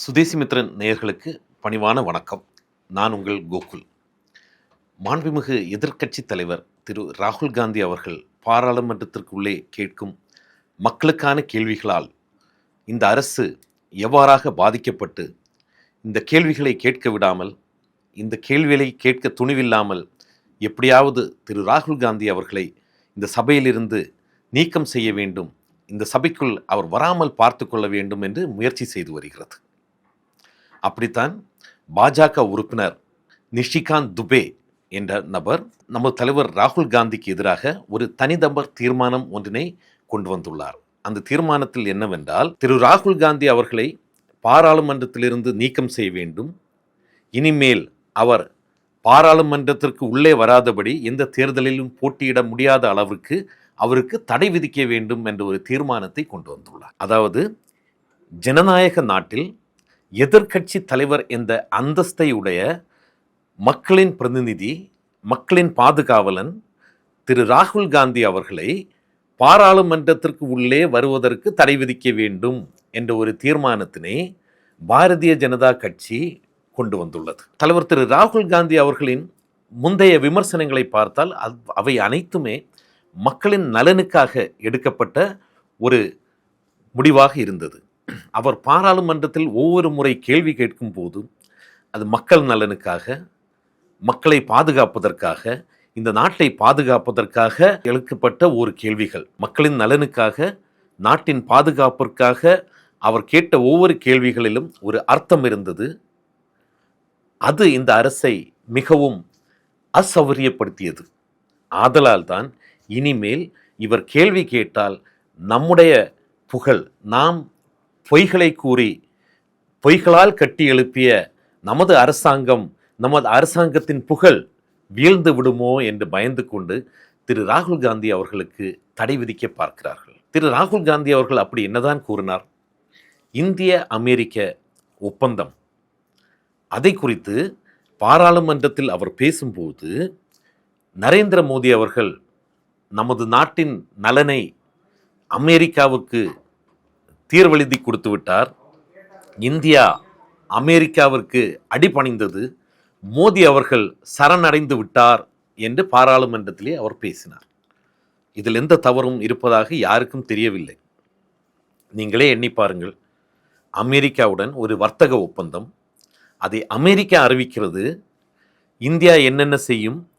சுதேசிமித்திரன் நேயர்களுக்கு பணிவான வணக்கம். நான் உங்கள் கோகுல். மாண்புமிகு எதிர்க்கட்சி தலைவர் திரு ராகுல் காந்தி அவர்கள் பாராளுமன்றத்திற்குள்ளே கேட்கும் மக்களுக்கான கேள்விகளால் இந்த அரசு எவ்வாறாக பாதிக்கப்பட்டு இந்த கேள்விகளை கேட்க விடாமல் இந்த கேள்விகளை கேட்க துணிவில்லாமல் எப்படியாவது திரு ராகுல் காந்தி அவர்களை இந்த சபையிலிருந்து நீக்கம் செய்ய வேண்டும் இந்த சபைக்குள் அவர் வராமல் பார்த்து கொள்ள வேண்டும் என்று முயற்சி செய்து வருகிறது. அப்படித்தான் பாஜக உறுப்பினர் நிஷிகாந்த் துபே என்ற நபர் நமது தலைவர் ராகுல் காந்திக்கு எதிராக ஒரு தனிநபர் தீர்மானம் ஒன்றினை கொண்டு வந்துள்ளார். அந்த தீர்மானத்தில் என்னவென்றால் திரு ராகுல் காந்தி அவர்களை பாராளுமன்றத்திலிருந்து நீக்கம் செய்ய வேண்டும். இனிமேல் அவர் பாராளுமன்றத்திற்கு உள்ளே வராதபடி எந்த தேர்தலிலும் போட்டியிட முடியாத அளவிற்கு அவருக்கு தடை விதிக்க வேண்டும் என்ற ஒரு தீர்மானத்தை கொண்டு வந்துள்ளார். அதாவது ஜனநாயக நாட்டில் எதிர்க்கட்சி தலைவர் என்ற அந்தஸ்தை உடைய மக்களின் பிரதிநிதி மக்களின் பாதுகாவலன் திரு ராகுல் காந்தி அவர்களை பாராளுமன்றத்திற்கு உள்ளே வருவதற்கு தடை விதிக்க வேண்டும் என்ற ஒரு தீர்மானத்தினை பாரதிய ஜனதா கட்சி கொண்டு வந்துள்ளது. தலைவர் திரு ராகுல் காந்தி அவர்களின் முந்தைய விமர்சனங்களை பார்த்தால் அவை அனைத்துமே மக்களின் நலனுக்காக எடுக்கப்பட்ட ஒரு முடிவாக இருந்தது. அவர் பாராளுமன்றத்தில் ஒவ்வொரு முறை கேள்வி கேட்கும் போதும் அது மக்கள் நலனுக்காக மக்களை பாதுகாப்பதற்காக இந்த நாட்டை பாதுகாப்பதற்காக எழுக்கப்பட்ட ஒரு கேள்விகள். மக்களின் நலனுக்காக நாட்டின் பாதுகாப்பிற்காக அவர் கேட்ட ஒவ்வொரு கேள்விகளிலும் ஒரு அர்த்தம் இருந்தது. அது இந்த அரசை மிகவும் அசௌகரியப்படுத்தியது. ஆதலால் தான் இனிமேல் இவர் கேள்வி கேட்டால் நம்முடைய புகழ் நாம் பொய்களை கூறி பொய்களால் கட்டி எழுப்பிய நமது அரசாங்கம் நமது அரசாங்கத்தின் புகழ் வீழ்ந்து விடுமோ என்று பயந்து கொண்டு திரு ராகுல் காந்தி அவர்களுக்கு தடை விதிக்க பார்க்கிறார்கள். திரு ராகுல் காந்தி அவர்கள் அப்படி என்னதான் கூறினார்? இந்திய அமெரிக்க ஒப்பந்தம். அதை குறித்து பாராளுமன்றத்தில் அவர் பேசும்போது நரேந்திர மோடி அவர்கள் நமது நாட்டின் நலனை அமெரிக்காவுக்கு தீர்வெழுதி கொடுத்து விட்டார். இந்தியா அமெரிக்காவிற்கு அடிபணிந்தது. மோடி அவர்கள் சரணடைந்து விட்டார் என்று பாராளுமன்றத்திலே அவர் பேசினார். இதில் எந்த தவறும் இருப்பதாக யாருக்கும் தெரியவில்லை. நீங்களே எண்ணி பாருங்கள். அமெரிக்காவுடன் ஒரு வர்த்தக ஒப்பந்தம். அதை அமெரிக்கா அறிவிக்கிறது. இந்தியா என்னென்ன செய்யும்?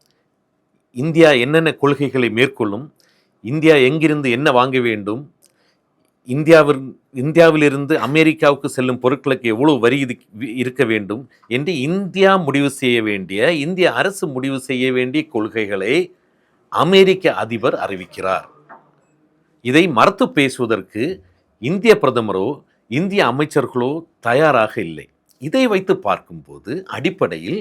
இந்தியா என்னென்ன கொள்கைகளை மேற்கொள்ளும்? இந்தியா எங்கிருந்து என்ன வாங்க வேண்டும்? இந்தியாவில் இந்தியாவிலிருந்து அமெரிக்காவுக்கு செல்லும் பொருட்களுக்கு எவ்வளவு வரி இது இருக்க வேண்டும் என்று இந்தியா முடிவு செய்ய வேண்டிய இந்திய அரசு முடிவு செய்ய வேண்டிய கொள்கைகளை அமெரிக்க அதிபர் அறிவிக்கிறார். இதை மறுத்து பேசுவதற்கு இந்திய பிரதமரோ இந்திய அமைச்சர்களோ தயாராக இல்லை. இதை வைத்து பார்க்கும்போது அடிப்படையில்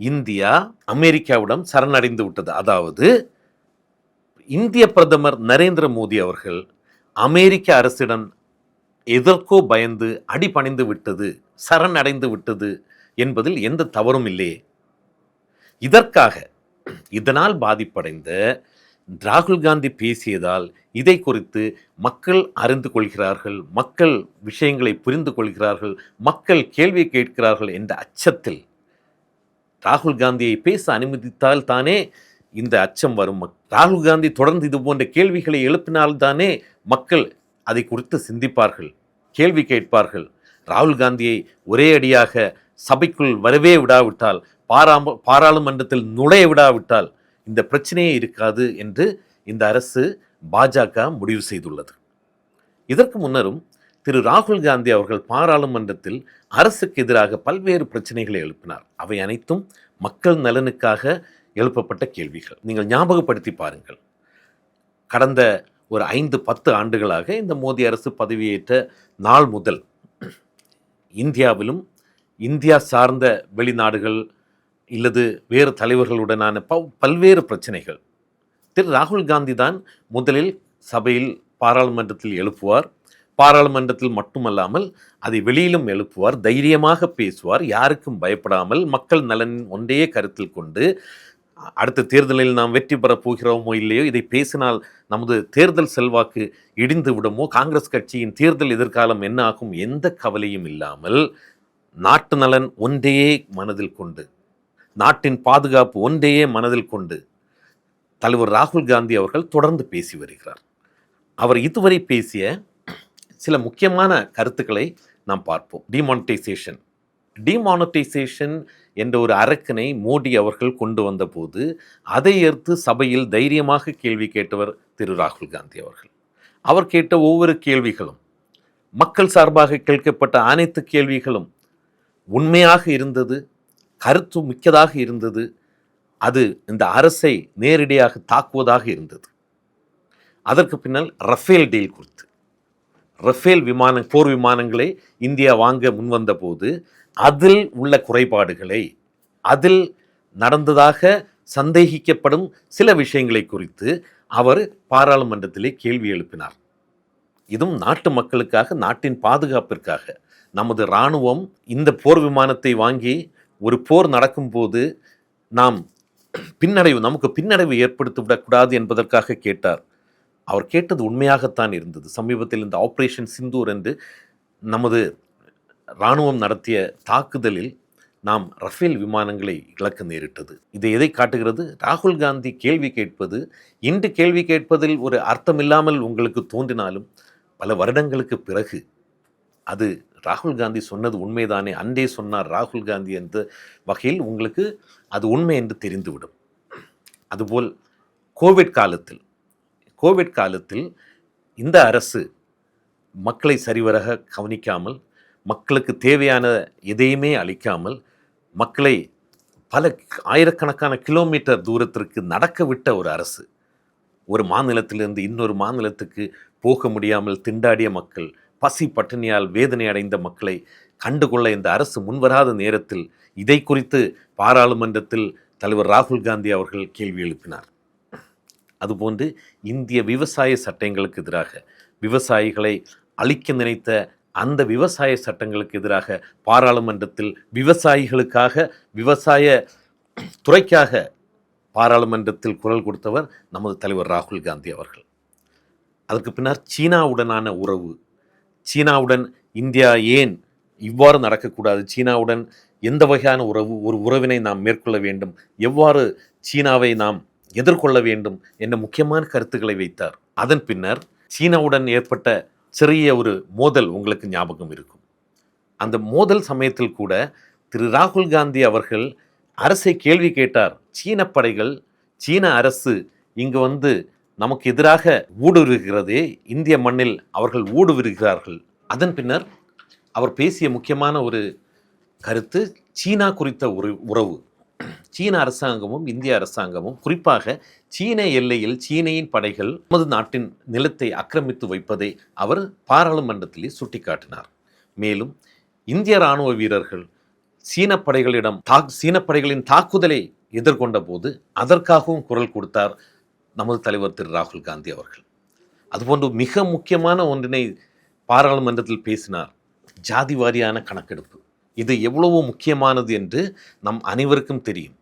இந்தியா அமெரிக்காவிடம் சரணடைந்து விட்டது. அதாவது இந்திய பிரதமர் நரேந்திர மோடி அவர்கள் அமெரிக்க அரசிடம் எதற்கோ பயந்து அடிபணிந்து விட்டது சரணடைந்து விட்டது என்பதில் எந்த தவறும் இல்லையே இதற்காக இதனால் பாதிப்படைந்த ராகுல் காந்தி பேசியதால் இதை குறித்து மக்கள் அறிந்து கொள்கிறார்கள் மக்கள் விஷயங்களை புரிந்து கொள்கிறார்கள் மக்கள் கேள்வி கேட்கிறார்கள் என்ற அச்சத்தில் ராகுல் காந்தியை பேச அனுமதித்தால் தானே இந்த அச்சம் வரும். மக்- ராகுல் காந்தி தொடர்ந்து இது போன்ற கேள்விகளை எழுப்பினால்தானே மக்கள் அதை குறித்து சிந்திப்பார்கள் கேள்வி கேட்பார்கள். ராகுல் காந்தியை ஒரே அடியாக சபைக்குள் வரவே விடாவிட்டால் பாராம பாராளுமன்றத்தில் நுழைய விடாவிட்டால் இந்த பிரச்சனையே இருக்காது என்று இந்த அரசு பாஜக முடிவு செய்துள்ளது. இதற்கு முன்னரும் திரு ராகுல் காந்தி அவர்கள் பாராளுமன்றத்தில் அரசுக்கு எதிராக பல்வேறு பிரச்சனைகளை எழுப்பினார். அவை அனைத்தும் மக்கள் நலனுக்காக எழுப்பப்பட்ட கேள்விகள். நீங்கள் ஞாபகப்படுத்தி பாருங்கள். கடந்த ஒரு ஐந்து பத்து ஆண்டுகளாக இந்த மோடி அரசு பதவியேற்ற நாள் முதல் இந்தியாவிலும் இந்தியா சார்ந்த வெளிநாடுகள் இல்லது வேறு தலைவர்களுடனான ப பல்வேறு பிரச்சனைகள். திரு ராகுல் காந்தி தான் முதலில் சபையில் பாராளுமன்றத்தில் எழுப்புவார். பாராளுமன்றத்தில் மட்டுமல்லாமல் அதை வெளியிலும் எழுப்புவார். தைரியமாக பேசுவார். யாருக்கும் பயப்படாமல் மக்கள் நலன் ஒன்றையே கருத்தில் கொண்டு அடுத்த தேர்தலில் நாம் வெற்றி பெறப் போகிறோமோ இல்லையோ இதை பேசினால் நமது தேர்தல் செல்வாக்கு இடிந்து விடுமோ? காங்கிரஸ் கட்சியின் தேர்தல் எதிர்காலம் என்ன ஆகும்? எந்த கவலையும் இல்லாமல் நாட்டு நலன் ஒன்றையே மனதில் கொண்டு நாட்டின் பாதுகாப்பு ஒன்றையே மனதில் கொண்டு தலைவர் ராகுல் காந்தி அவர்கள் தொடர்ந்து பேசி வருகிறார். அவர் இதுவரை பேசிய சில முக்கியமான கருத்துக்களை நாம் பார்ப்போம். டிமானிட்டைசேஷன் டிமானடைசேஷன் என்ற ஒரு அரக்கனை மோடி அவர்கள் கொண்டு வந்தபோது அதை ஏற்று சபையில் தைரியமாக கேள்வி கேட்டவர் திரு ராகுல் காந்தி அவர்கள். அவர் கேட்ட ஒவ்வொரு கேள்விகளும் மக்கள் சார்பாக கேட்கப்பட்ட அனைத்து கேள்விகளும் உண்மையாக இருந்தது கருத்து மிக்கதாக இருந்தது அது இந்த அரசை நேரடியாக தாக்குவதாக இருந்தது. அதற்கு பின்னால் ரஃபேல் டீல் குறித்து. ரஃபேல் விமான போர் விமானங்களை இந்தியா வாங்க முன்வந்த போது அதில் உள்ள குறைபாடுகளை அதில் நடந்ததாக சந்தேகிக்கப்படும் சில விஷயங்களை குறித்து அவர் பாராளுமன்றத்திலே கேள்வி எழுப்பினார். இதுவும் நாட்டு மக்களுக்காக நாட்டின் பாதுகாப்பிற்காக. நமது இராணுவம் இந்த போர் விமானத்தை வாங்கி ஒரு போர் நடக்கும்போது நாம் பின்னடைவு நமக்கு பின்னடைவு ஏற்படுத்தி விடக்கூடாது என்பதற்காக கேட்டார். அவர் கேட்டது உண்மையாகத்தான் இருந்தது. சமீபத்தில் இந்த ஆப்ரேஷன் சிந்தூர் என்று நமது இராணுவம் நடத்திய தாக்குதலில் நாம் ரஃபேல் விமானங்களை இழக்க நேரிட்டது. இது எதை காட்டுகிறது? ராகுல் காந்தி கேள்வி கேட்பது இன்று கேள்வி கேட்பதில் ஒரு அர்த்தமில்லாமல் உங்களுக்கு தோன்றினாலும் பல வருடங்களுக்கு பிறகு அது ராகுல் காந்தி சொன்னது உண்மைதானே அன்றே சொன்னார் ராகுல் காந்தி என்ற வகையில் உங்களுக்கு அது உண்மை என்று தெரிந்துவிடும். அதுபோல் கோவிட் காலத்தில் கோவிட் காலத்தில் இந்த அரசு மக்களை சரிவராக கவனிக்காமல் மக்களுக்கு தேவையான எதையுமே அளிக்காமல் மக்களை பல ஆயிரக்கணக்கான கிலோமீட்டர் தூரத்திற்கு நடக்க விட்ட ஒரு அரசு. ஒரு மாநிலத்திலிருந்து இன்னொரு மாநிலத்துக்கு போக முடியாமல் திண்டாடிய மக்கள் பசி பட்டினியால் வேதனை அடைந்த மக்களை கண்டுகொள்ள இந்த அரசு முன்வராத நேரத்தில் இதை குறித்து பாராளுமன்றத்தில் தலைவர் ராகுல் காந்தி அவர்கள் கேள்வி எழுப்பினார். அதுபோன்று இந்திய விவசாய சட்டங்களுக்கு எதிராக விவசாயிகளை அழிக்க நினைத்த அந்த விவசாய சட்டங்களுக்கு எதிராக பாராளுமன்றத்தில் விவசாயிகளுக்காக விவசாய துறைக்காக பாராளுமன்றத்தில் குரல் கொடுத்தவர் நமது தலைவர் ராகுல் காந்தி அவர்கள். அதற்கு பின்னர் சீனாவுடனான உறவு சீனாவுடன் இந்தியா ஏன் இவ்வாறு நடக்கக்கூடாது சீனாவுடன் எந்த வகையான உறவு ஒரு உறவினை நாம் மேற்கொள்ள வேண்டும் எவ்வாறு சீனாவை நாம் எதிர்கொள்ள வேண்டும் என்ற முக்கியமான கருத்துக்களை வைத்தார். அதன் பின்னர் சீனாவுடன் ஏற்பட்ட சிறிய ஒரு மோதல் உங்களுக்கு ஞாபகம் இருக்கும். அந்த மோதல் சமயத்தில் கூட திரு ராகுல் காந்தி அவர்கள் அரசை கேள்வி கேட்டார். சீன படைகள் சீன அரசு இங்கு வந்து நமக்கு எதிராக ஊடுருவுகிறது இந்திய மண்ணில் அவர்கள் ஊடுருவுகிறார்கள். அதன் பின்னர் அவர் பேசிய முக்கியமான ஒரு கருத்து சீனா குறித்த உறவு. சீன அரசாங்கமும் இந்திய அரசாங்கமும் குறிப்பாக சீன எல்லையில் சீனையின் படைகள் நமது நாட்டின் நிலத்தை ஆக்கிரமித்து வைப்பதை அவர் பாராளுமன்றத்திலே சுட்டிக்காட்டினார். மேலும் இந்திய இராணுவ வீரர்கள் சீன படைகளிடம் தா சீன படைகளின் தாக்குதலை எதிர்கொண்ட போது அதற்காகவும் குரல் கொடுத்தார் நமது தலைவர் திரு. ராகுல் காந்தி அவர்கள். அதுபோன்று மிக முக்கியமான ஒன்றினை பாராளுமன்றத்தில் பேசினார். ஜாதி வாரியான கணக்கெடுப்பு. இது எவ்வளவோ முக்கியமானது என்று நம் அனைவருக்கும் தெரியும்.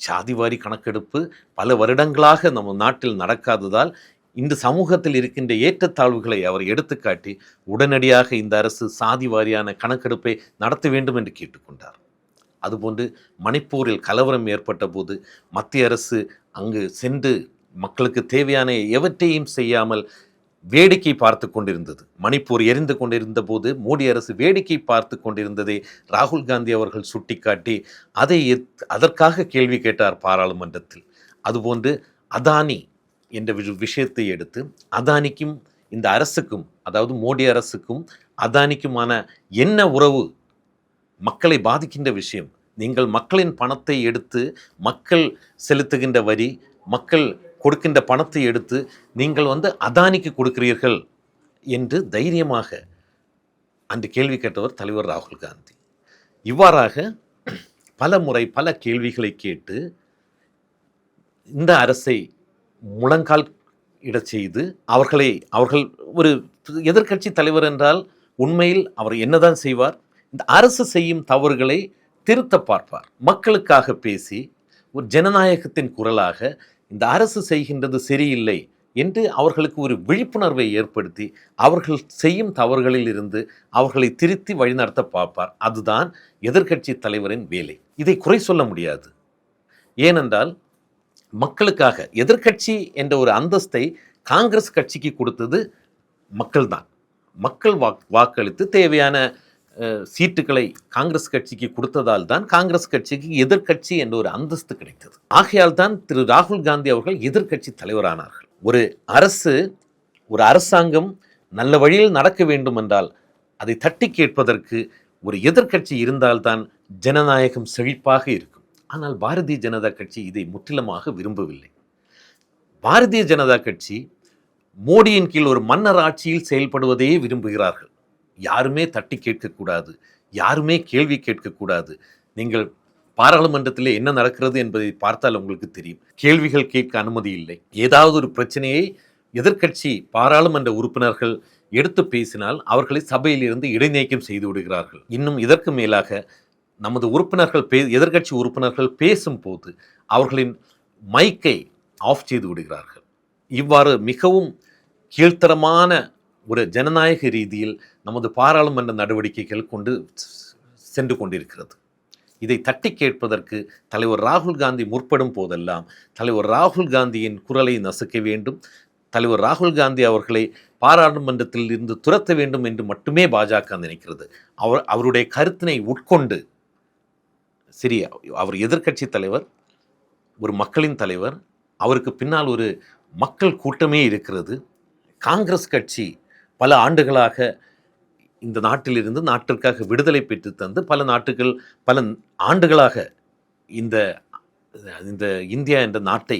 சாதிவாரி கணக்கெடுப்பு பல வருடங்களாக நம்ம நாட்டில் நடக்காததால் இந்த சமூகத்தில் இருக்கின்ற ஏற்றத்தாழ்வுகளை அவர் எடுத்துக்காட்டி உடனடியாக இந்த அரசு சாதி வாரியான கணக்கெடுப்பை நடத்த வேண்டும் என்று கேட்டுக்கொண்டார். அதுபோன்று மணிப்பூரில் கலவரம் ஏற்பட்ட போது மத்திய அரசு அங்கு சென்று மக்களுக்கு தேவையான எவற்றையும் செய்யாமல் வேடிக்கை பார்த்து கொண்டிருந்தது. மணிப்பூர் எரிந்து கொண்டிருந்த போது மோடி அரசு வேடிக்கை பார்த்து கொண்டிருந்ததை ராகுல் காந்தி அவர்கள் சுட்டிக்காட்டி அதை எத்- அதற்காக கேள்வி கேட்டார் பாராளுமன்றத்தில். அதுபோன்று அதானி என்ற வி- விஷயத்தை எடுத்து அதானிக்கும் இந்த அரசுக்கும் அதாவது மோடி அரசுக்கும் அதானிக்குமான என்ன உறவு மக்களை பாதிக்கின்ற விஷயம். நீங்கள் மக்களின் பணத்தை எடுத்து மக்கள் செலுத்துகின்ற வரி மக்கள் கொடுக்கின்ற பணத்தை எடுத்து நீங்கள் வந்து அதானிக்கு கொடுக்கிறீர்கள் என்று தைரியமாக அன்று கேள்வி கேட்டவர் தலைவர் ராகுல் காந்தி. இவ்வாறாக பல முறை பல கேள்விகளை கேட்டு இந்த அரசை முழங்கால் இடச் செய்து அவர்களை அவர்கள் ஒரு எதிர்க்கட்சி தலைவர் என்றால் உண்மையில் அவர் என்னதான் செய்வார்? இந்த அரசு செய்யும் தவறுகளை திருத்த பார்ப்பார். மக்களுக்காக பேசி ஒரு ஜனநாயகத்தின் குரலாக இந்த அரசு செய்கின்றது சரியில்லை என்று அவர்களுக்கு ஒரு விழிப்புணர்வை ஏற்படுத்தி அவர்கள் செய்யும் தவறுகளில் இருந்து அவர்களை திருத்தி வழிநடத்த பார்ப்பார். அதுதான் எதிர்க்கட்சி தலைவரின் வேலை. இதை குறை சொல்ல முடியாது. ஏனென்றால் மக்களுக்காக எதிர்க்கட்சி என்ற ஒரு அந்தஸ்தை காங்கிரஸ் கட்சிக்கு கொடுத்தது மக்கள்தான். மக்கள் வாக் வாக்களித்து தேவையான சீட்டுகளை காங்கிரஸ் கட்சிக்கு கொடுத்ததால் தான் காங்கிரஸ் கட்சிக்கு எதிர்க்கட்சி என்ற ஒரு அந்தஸ்து கிடைத்தது. ஆகையால் தான் திரு ராகுல் காந்தி அவர்கள் எதிர்க்கட்சி தலைவரானார்கள். ஒரு அரசு ஒரு அரசாங்கம் நல்ல வழியில் நடக்க வேண்டும் என்றால் அதை தட்டி கேட்பதற்கு ஒரு எதிர்க்கட்சி இருந்தால்தான் ஜனநாயகம் செழிப்பாக இருக்கும். ஆனால் பாரதிய ஜனதா கட்சி இதை முற்றிலுமாக விரும்பவில்லை. பாரதிய ஜனதா கட்சி மோடியின் கீழ் ஒரு மன்னர் ஆட்சியில் செயல்படுவதையே விரும்புகிறார்கள். யாருமே தட்டி கேட்கக்கூடாது யாருமே கேள்வி கேட்கக்கூடாது. நீங்கள் பாராளுமன்றத்திலே என்ன நடக்கிறது என்பதை பார்த்தால் உங்களுக்கு தெரியும். கேள்விகள் கேட்க அனுமதி இல்லை. ஏதாவது ஒரு பிரச்சனையை எதிர்க்கட்சி பாராளுமன்ற உறுப்பினர்கள் எடுத்து பேசினால் அவர்களை சபையிலிருந்து இடைநீக்கம் செய்து விடுகிறார்கள். இன்னும் இதற்கு மேலாக நமது உறுப்பினர்கள் பே எதிர்கட்சி உறுப்பினர்கள் பேசும்போது அவர்களின் மைக்கை ஆஃப் செய்து விடுகிறார்கள். இவ்வாறு மிகவும் கீழ்த்தரமான ஒரு ஜனநாயக ரீதியில் நமது பாராளுமன்ற நடவடிக்கைகள் கொண்டு சென்று கொண்டிருக்கிறது. இதை தட்டி கேட்பதற்கு தலைவர் ராகுல் காந்தி முற்படும் போதெல்லாம் தலைவர் ராகுல் காந்தியின் குரலை நசுக்க வேண்டும். தலைவர் ராகுல் காந்தி அவர்களை பாராளுமன்றத்தில் இருந்து துரத்த வேண்டும் என்று மட்டுமே பாஜக நினைக்கிறது. அவர் அவருடைய கருத்தினை உட்கொண்டு சரி அவர் எதிர்க்கட்சி தலைவர் ஒரு மக்களின் தலைவர் அவருக்கு பின்னால் ஒரு மக்கள் கூட்டமே இருக்கிறது. காங்கிரஸ் கட்சி பல ஆண்டுகளாக இந்த நாட்டிலிருந்து நாட்டிற்காக விடுதலை பெற்று தந்து பல நாட்டுகள் பல ஆண்டுகளாக இந்த இந்த இந்தியா என்ற நாட்டை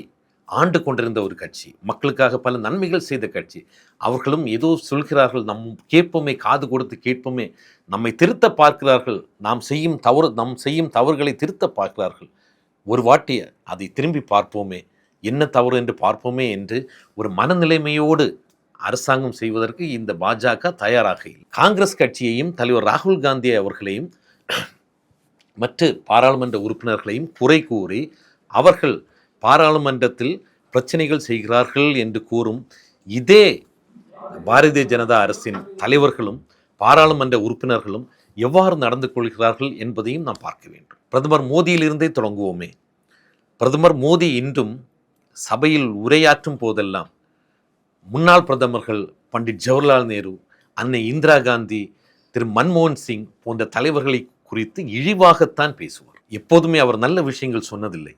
ஆண்டு கொண்டிருந்த ஒரு கட்சி மக்களுக்காக பல நன்மைகள் செய்த கட்சி. அவர்களும் ஏதோ சொல்கிறார்கள் நம் கேட்போமே காது கொடுத்து கேட்போமே நம்மை திருத்த பார்க்கிறார்கள் நாம் செய்யும் தவறு நம் செய்யும் தவறுகளை திருத்த பார்க்கிறார்கள். ஒரு வாட்டி அதை திரும்பி பார்ப்போமே என்ன தவறு என்று பார்ப்போமே என்று ஒரு மனநிலைமையோடு அரசாங்கம் செய்வதற்கு இந்த பாஜக தயாராக இல்லை. காங்கிரஸ் கட்சியையும் தலைவர் ராகுல் காந்தி அவர்களையும் மற்ற பாராளுமன்ற உறுப்பினர்களையும் குறை கூறி அவர்கள் பாராளுமன்றத்தில் பிரச்சனைகள் செய்கிறார்கள் என்று கூறும் இதே பாரதிய ஜனதா அரசின் தலைவர்களும் பாராளுமன்ற உறுப்பினர்களும் எவ்வாறு நடந்து கொள்கிறார்கள் என்பதையும் நாம் பார்க்க வேண்டும். பிரதமர் மோடியிலிருந்தே தொடங்குவோமே. பிரதமர் மோடி இன்றும் சபையில் உரையாற்றும் போதெல்லாம் முன்னாள் பிரதமர்கள் பண்டிட் ஜவஹர்லால் நேரு அன்னை இந்திரா காந்தி திரு மன்மோகன் சிங் போன்ற தலைவர்களை குறித்து இழிவாகத்தான் பேசுவார். எப்போதுமே அவர் நல்ல விஷயங்கள் சொன்னதில்லை.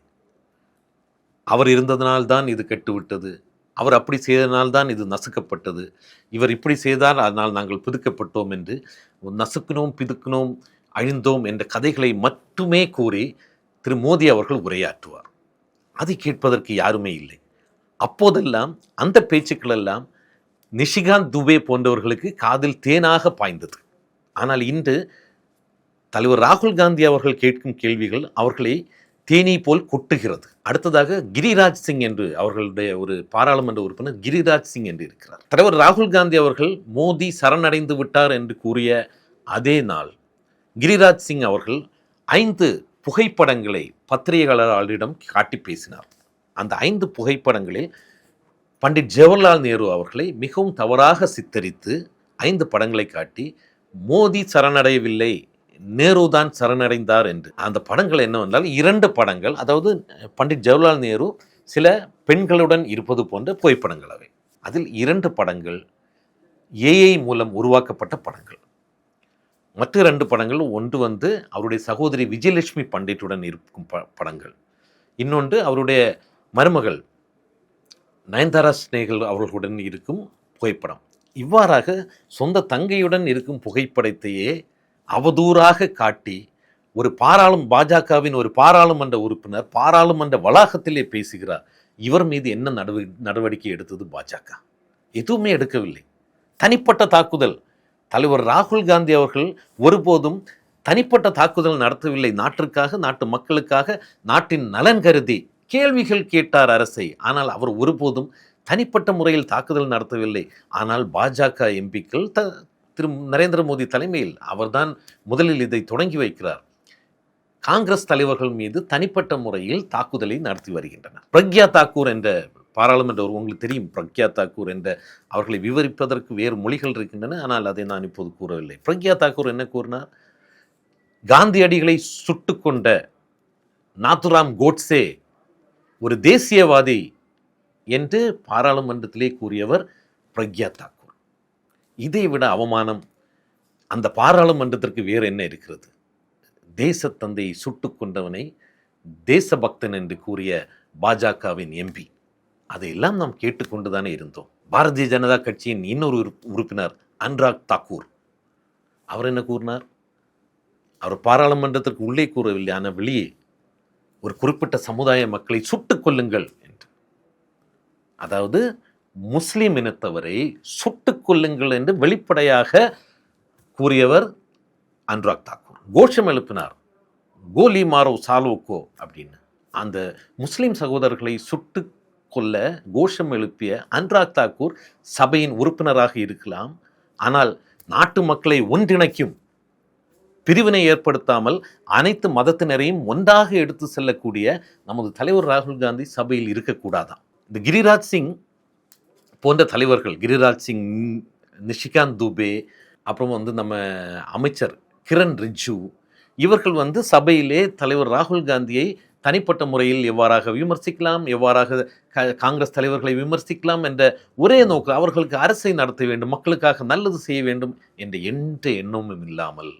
அவர் இருந்ததனால்தான் இது கெட்டுவிட்டது. அவர் அப்படி செய்ததனால்தான் இது நசுக்கப்பட்டது. இவர் இப்படி செய்தால் அதனால் நாங்கள் பிதுக்கப்பட்டோம் என்று நசுக்கினோம் பிதுக்கினோம் அழிந்தோம் என்ற கதைகளை மட்டுமே கூறி திரு மோடி அவர்கள் உரையாற்றுவார். அதை கேட்பதற்கு யாருமே இல்லை. அப்போதெல்லாம் அந்த பேச்சுக்கள் எல்லாம் நிஷிகாந்த் துபே போன்றவர்களுக்கு காதில் தேனாக பாய்ந்தது. ஆனால் இன்று தலைவர் ராகுல் காந்தி அவர்கள் கேட்கும் கேள்விகள் அவர்களை தேனீ போல் கொட்டுகிறது. அடுத்ததாக கிரிராஜ் சிங் என்று அவர்களுடைய ஒரு பாராளுமன்ற உறுப்பினர் கிரிராஜ் சிங் என்று இருக்கிறார். தலைவர் ராகுல் காந்தி அவர்கள் மோடி சரணடைந்து விட்டார் என்று கூறிய அதே நாள் கிரிராஜ் சிங் அவர்கள் ஐந்து புகைப்படங்களை பத்திரிகையாளர்களிடம் காட்டி பேசினார். அந்த ஐந்து புகைப்படங்களில் பண்டிட் ஜவஹர்லால் நேரு அவர்களை மிகவும் தவறாக சித்தரித்து ஐந்து படங்களை காட்டி மோதி சரணடையவில்லை நேரு தான் சரணடைந்தார் என்று. அந்த படங்கள் என்னவென்றால் இரண்டு படங்கள் அதாவது பண்டிட் ஜவஹர்லால் நேரு சில பெண்களுடன் இருப்பது போன்ற புகைப்படங்கள் அவை. அதில் இரண்டு படங்கள் ஏஐ மூலம் உருவாக்கப்பட்ட படங்கள். மற்ற ரெண்டு படங்கள் ஒன்று வந்து அவருடைய சகோதரி விஜயலட்சுமி பண்டிட்டுடன் இருக்கும் ப படங்கள். இன்னொன்று அவருடைய மருமகள் நயன்தாரா ஸ்னேகல் அவர்களுடன் இருக்கும் புகைப்படம். இவ்வாறாக சொந்த தங்கையுடன் இருக்கும் புகைப்படத்தையே அவதூறாக காட்டி ஒரு பாராளும் பாஜகவின் ஒரு பாராளுமன்ற உறுப்பினர் பாராளுமன்ற வளாகத்திலே பேசுகிறார். இவர் மீது என்ன நடவ நடவடிக்கை எடுத்தது பாஜக? எதுவுமே எடுக்கவில்லை. தனிப்பட்ட தாக்குதல். தலைவர் ராகுல் காந்தி அவர்கள் ஒருபோதும் தனிப்பட்ட தாக்குதல் நடத்தவில்லை. நாட்டிற்காக நாட்டு மக்களுக்காக நாட்டின் நலன் கருதி கேள்விகள் கேட்டார் அரசை. ஆனால் அவர் ஒருபோதும் தனிப்பட்ட முறையில் தாக்குதல் நடத்தவில்லை. ஆனால் பாஜக எம்பிக்கள் த திரு நரேந்திர மோடி தலைமையில் அவர்தான் முதலில் இதை தொடங்கி வைக்கிறார். காங்கிரஸ் தலைவர்கள் மீது தனிப்பட்ட முறையில் தாக்குதலை நடத்தி வருகின்றனர். பிரக்யா தாக்கூர் என்ற பாராளுமன்ற ஒரு உங்களுக்கு தெரியும் பிரக்யா தாக்கூர் என்ற அவர்களை விவரிப்பதற்கு வேறு மொழிகள் இருக்கின்றன. ஆனால் அதை நான் இப்போது கூறவில்லை. பிரக்யா தாக்கூர் என்ன கூறினார்? காந்தியடிகளை சுட்டு கொண்ட நாத்துராம் கோட்ஸே ஒரு தேசியவாதி என்று பாராளுமன்றத்திலே கூறியவர் பிரக்யா தாக்கூர். இதை விட அவமானம் அந்த பாராளுமன்றத்திற்கு வேறு என்ன இருக்கிறது? தேசத்தந்தையை சுட்டுக் கொண்டவனை தேசபக்தன் என்று கூறிய பாஜகவின் எம்பி. அதையெல்லாம் நாம் கேட்டுக்கொண்டுதானே இருந்தோம். பாரதிய ஜனதா கட்சியின் இன்னொரு உறுப்- உறுப்பினர் அன்ராக் தாக்கூர். அவர் என்ன கூறினார்? அவர் பாராளுமன்றத்திற்கு உள்ளே கூறவில்லை. ஆனால் வெளியே ஒரு குறிப்பிட்ட சமுதாய மக்களை சுட்டுக் கொல்லுங்கள் என்று. அதாவது முஸ்லீம் இனத்தவரை சுட்டுக் கொல்லுங்கள் என்று வெளிப்படையாக கூறியவர் அனுராக் தாக்கூர். கோஷம் எழுப்பினார் கோலி மாரோ சாலோக்கோ அப்படின்னு. அந்த முஸ்லீம் சகோதரர்களை சுட்டு கொல்ல கோஷம் எழுப்பிய அனுராக் தாக்கூர் சபையின் உறுப்பினராக இருக்கலாம் ஆனால் நாட்டு மக்களை ஒன்றிணைக்கும் பிரிவினை ஏற்படுத்தாமல் அனைத்து மதத்தினரையும் ஒன்றாக எடுத்து செல்லக்கூடிய நமது தலைவர் ராகுல் காந்தி சபையில் இருக்கக்கூடாதாம் இந்த கிரிராஜ் சிங் போன்ற தலைவர்கள் கிரிராஜ் சிங் நிஷிகாந்த் துபே அப்புறம் வந்து நம்ம அமைச்சர் கிரண் ரிஜு இவர்கள் வந்து சபையிலே தலைவர் ராகுல் காந்தியை தனிப்பட்ட முறையில் எவ்வாறாக விமர்சிக்கலாம் எவ்வாறாக க- காங்கிரஸ் தலைவர்களை விமர்சிக்கலாம் என்ற ஒரே நோக்கு அவர்களுக்கு அரசை நடத்த வேண்டும் மக்களுக்காக நல்லது செய்ய வேண்டும் என்ற எந்த எண்ணமும் இல்லாமல்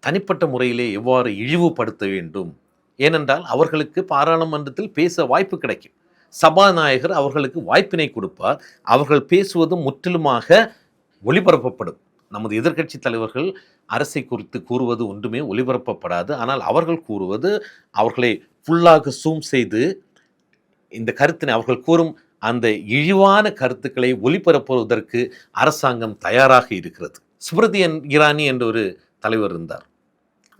தனிப்பட்ட முறையிலே எவ்வாறு இழிவுபடுத்த வேண்டும்? ஏனென்றால் அவர்களுக்கு பாராளுமன்றத்தில் பேச வாய்ப்பு கிடைக்கும். சபாநாயகர் அவர்களுக்கு வாய்ப்பினை கொடுப்பார். அவர்கள் பேசுவது முற்றிலுமாக ஒளிபரப்பப்படும். நமது எதிர்க்கட்சி தலைவர்கள் அரசை குறித்து கூறுவது ஒன்றுமே ஒளிபரப்பப்படாது. ஆனால் அவர்கள் கூறுவது அவர்களை ஃபுல்லாக சூம் செய்து இந்த கருத்தினை அவர்கள் கூறும் அந்த இழிவான கருத்துக்களை ஒளிபரப்புவதற்கு அரசாங்கம் தயாராக இருக்கிறது. ஸ்மிருதி என்- இரானி என்ற ஒரு தலைவர் இருந்தார்.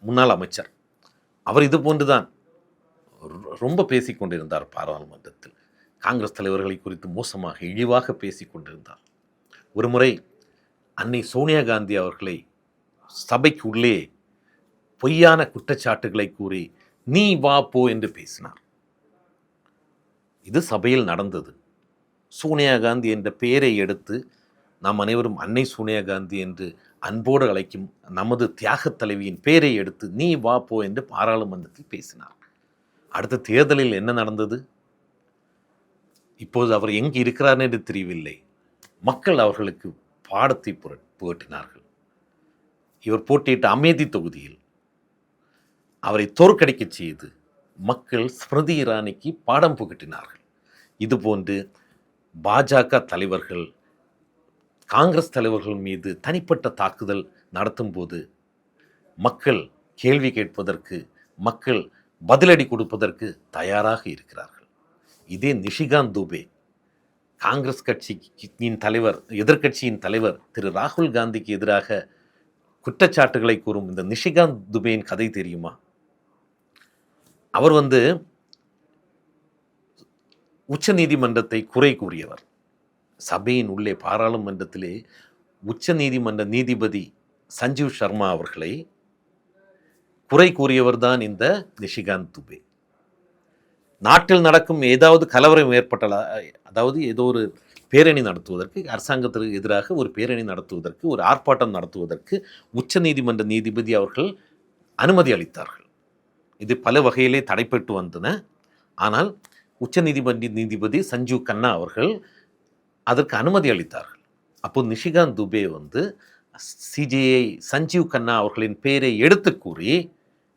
முன்னாள் அமைச்சர். அவர் இது போன்றுதான் ரொ- ரொம்ப பேசிக் கொண்டிருந்தார் பாராளுமன்றத்தில். காங்கிரஸ் தலைவர்களை குறித்து மோசமாக இழிவாக பேசி கொண்டிருந்தார். ஒருமுறை அன்னை சோனியா காந்தி அவர்களை சபைக்கு உள்ளே பொய்யான குற்றச்சாட்டுகளை கூறி நீ வா போ என்று பேசினார். இது சபையில் நடந்தது. சோனியா காந்தி என்ற பெயரை எடுத்து நாம் அனைவரும் அன்னை சோனியா காந்தி என்று அன்போடு அழைக்கும் நமது தியாகத் தலைவியின் பெயரை எடுத்து நீ வா போ என்று பாராளுமன்றத்தில் பேசினார். அடுத்த தேர்தலில் என்ன நடந்தது? இப்போது அவர் எங்கு இருக்கிறார் என்று தெரியவில்லை. மக்கள் அவர்களுக்கு பாடத்தை புகட்டினார்கள். இவர் போட்டியிட்ட அமேதி தொகுதியில் அவரை தோற்கடிக்கச் செய்து மக்கள் ஸ்மிருதி இரானிக்கு பாடம் புகட்டினார்கள். இதுபோன்று பாஜக தலைவர்கள் காங்கிரஸ் தலைவர்கள் மீது தனிப்பட்ட தாக்குதல் நடத்தும்போது மக்கள் கேள்வி கேட்பதற்கு மக்கள் பதிலடி கொடுப்பதற்கு தயாராக இருக்கிறார்கள். இதே நிஷிகாந்த் துபே காங்கிரஸ் கட்சியின் தலைவர் எதிர்க்கட்சியின் தலைவர் திரு ராகுல் காந்திக்கு எதிராக குற்றச்சாட்டுகளை கூறும் இந்த நிஷிகாந்த் துபேயின் கதை தெரியுமா? அவர் வந்து உச்ச நீதிமன்றத்தை குறை கூறியவர். சபையின் உள்ளே பாராளுமன்றத்திலே உச்ச நீதிமன்ற நீதிபதி சஞ்சீவ் சர்மா அவர்களை குறை கூறியவர்தான் இந்த நிஷிகாந்த் துபே. நாட்டில் நடக்கும் ஏதாவது கலவரம் ஏற்பட்டலா அதாவது ஏதோ ஒரு பேரணி நடத்துவதற்கு அரசாங்கத்திற்கு எதிராக ஒரு பேரணி நடத்துவதற்கு ஒரு ஆர்ப்பாட்டம் நடத்துவதற்கு உச்ச நீதிமன்ற நீதிபதி அவர்கள் அனுமதி அளித்தார்கள். இது பல வகையிலே தடைப்பட்டு வந்தன. ஆனால் உச்ச நீதிமன்ற நீதிபதி சஞ்சீவ் கண்ணா அவர்கள் அதற்கு அனுமதி அளித்தார்கள். அப்போது நிஷிகாந்த் துபே வந்து சிஜேஐ சஞ்சீவ் கண்ணா அவர்களின் பெயரை எடுத்து கூறி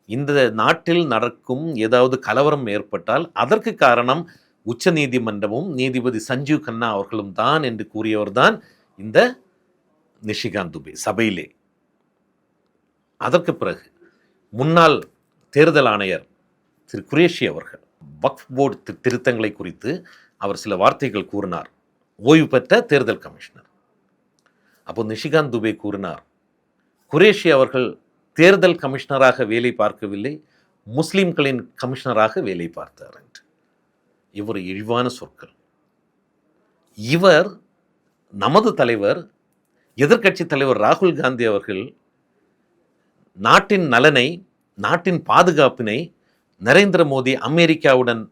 இந்த நாட்டில் நடக்கும் ஏதாவது கலவரம் ஏற்பட்டால் அதற்கு காரணம் உச்ச நீதிமன்றமும் நீதிபதி சஞ்சீவ் கண்ணா அவர்களும் தான் என்று கூறியவர்தான் இந்த நிஷிகாந்த் துபே சபையிலே. அதற்கு பிறகு முன்னாள் தேர்தல் ஆணையர் திரு குரேஷி அவர்கள் வக்ஃப் போர்டு திருத்தங்களை குறித்து அவர் சில வார்த்தைகள் கூறினார். ஓய்வு பெற்ற தேர்தல் கமிஷனர். அப்போ நிஷிகாந்த் துபே கூறினார் குரேஷி அவர்கள் தேர்தல் கமிஷனராக வேலை பார்க்கவில்லை முஸ்லீம்களின் கமிஷனராக வேலை பார்த்தார் என்று. இவர் இழிவான சொற்கள். இவர் நமது தலைவர் எதிர்க்கட்சி தலைவர் ராகுல் காந்தி அவர்கள் நாட்டின் நலனை நாட்டின் பாதுகாப்பினை நரேந்திர மோடி அமெரிக்காவுடன்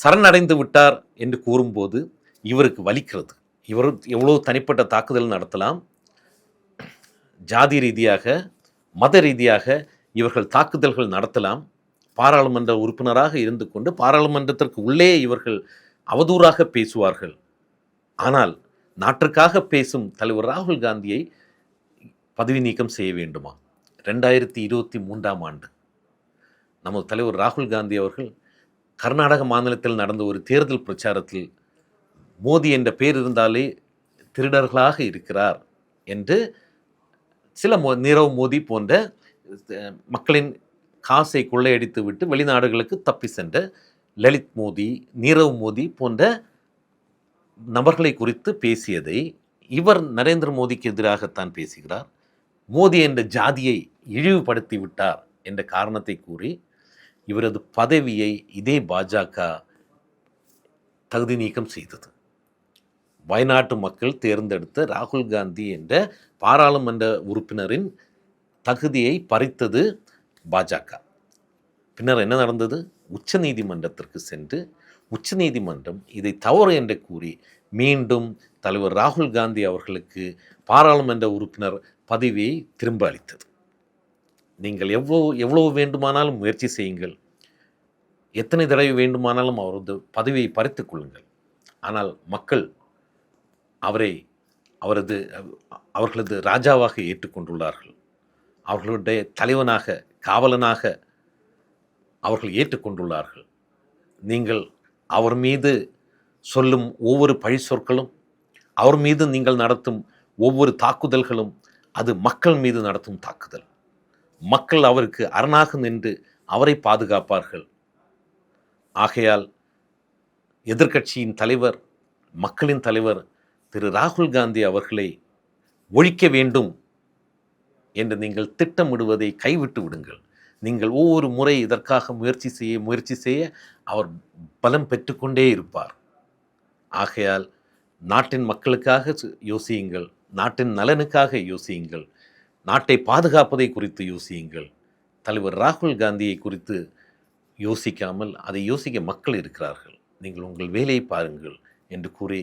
சரணடைந்து விட்டார் என்று கூறும்போது இவருக்கு வலிக்கிறது. இவர் எவ்வளோ தனிப்பட்ட தாக்குதல் நடத்தலாம்? ஜாதி ரீதியாக மத ரீதியாக இவர்கள் தாக்குதல்கள் நடத்தலாம். பாராளுமன்ற உறுப்பினராக இருந்து கொண்டு பாராளுமன்றத்திற்கு உள்ளே இவர்கள் அவதூறாக பேசுவார்கள். ஆனால் நாட்டிற்காக பேசும் தலைவர் ராகுல் காந்தியை பதவி நீக்கம் செய்ய வேண்டுமா? ரெண்டாயிரத்தி இருபத்தி மூன்றாம் ஆண்டு. நமது தலைவர் ராகுல் காந்தி அவர்கள் கர்நாடக மாநிலத்தில் நடந்த ஒரு தேர்தல் பிரச்சாரத்தில் மோதி என்ற பேர் இருந்தாலே திருடர்களாக இருக்கிறார் என்று சில மோ நீரவ் மோதி போன்ற மக்களின் காசை கொள்ளையடித்து விட்டு வெளிநாடுகளுக்கு தப்பி சென்ற லலித் மோடி நீரவ் மோடி போன்ற நபர்களை குறித்து பேசியதை இவர் நரேந்திர மோடிக்கு எதிராகத்தான் பேசுகிறார். மோடி என்ற ஜாதியை இழிவுபடுத்தி விட்டார் என்ற காரணத்தை கூறி இவரது பதவியை இதே பாஜக தகுதி நீக்கம் செய்தது. வயநாட்டு மக்கள் தேர்ந்தெடுத்த ராகுல் காந்தி என்ற பாராளுமன்ற உறுப்பினரின் தகுதியை பறித்தது பாஜக. பின்னர் என்ன நடந்தது? உச்சநீதிமன்றத்திற்கு சென்று உச்சநீதிமன்றம் இதை தவறு என்று கூறி மீண்டும் தலைவர் ராகுல் காந்தி அவர்களுக்கு பாராளுமன்ற உறுப்பினர் பதவியை திரும்ப அளித்தது. நீங்கள் எவ்வளோ எவ்வளவு வேண்டுமானாலும் முயற்சி செய்யுங்கள். எத்தனை தடவை வேண்டுமானாலும் அவரது பதவியை பறித்துக் கொள்ளுங்கள். ஆனால் மக்கள் அவரை அவரது அவர்களது ராஜாவாக ஏற்றுக்கொண்டுள்ளார்கள். அவர்களுடைய தலைவனாக காவலனாக அவர்கள் ஏற்றுக்கொண்டுள்ளார்கள். நீங்கள் அவர் மீது சொல்லும் ஒவ்வொரு பழி சொற்களும் அவர் மீது நீங்கள் நடத்தும் ஒவ்வொரு தாக்குதல்களும் அது மக்கள் மீது நடத்தும் தாக்குதல். மக்கள் அவருக்கு அரணாக நின்று அவரை பாதுகாப்பார்கள். ஆகையால் எதிர்க்கட்சியின் தலைவர் மக்களின் தலைவர் திரு ராகுல் காந்தி அவர்களை ஒழிக்க வேண்டும் என்று நீங்கள் திட்டமிடுவதை கைவிட்டு விடுங்கள். நீங்கள் ஒவ்வொரு முறை இதற்காக முயற்சி செய்ய முயற்சி செய்ய அவர் பலம் பெற்றுக்கொண்டே இருப்பார். ஆகையால் நாட்டின் மக்களுக்காக யோசியுங்கள் நாட்டின் நலனுக்காக யோசியுங்கள் நாட்டை பாதுகாப்பதை குறித்து யோசியுங்கள். தலைவர் ராகுல் காந்தியை குறித்து யோசிக்காமல் அதை யோசிக்க மக்கள் இருக்கிறார்கள். நீங்கள் உங்கள் வேலையை பாருங்கள் என்று கூறி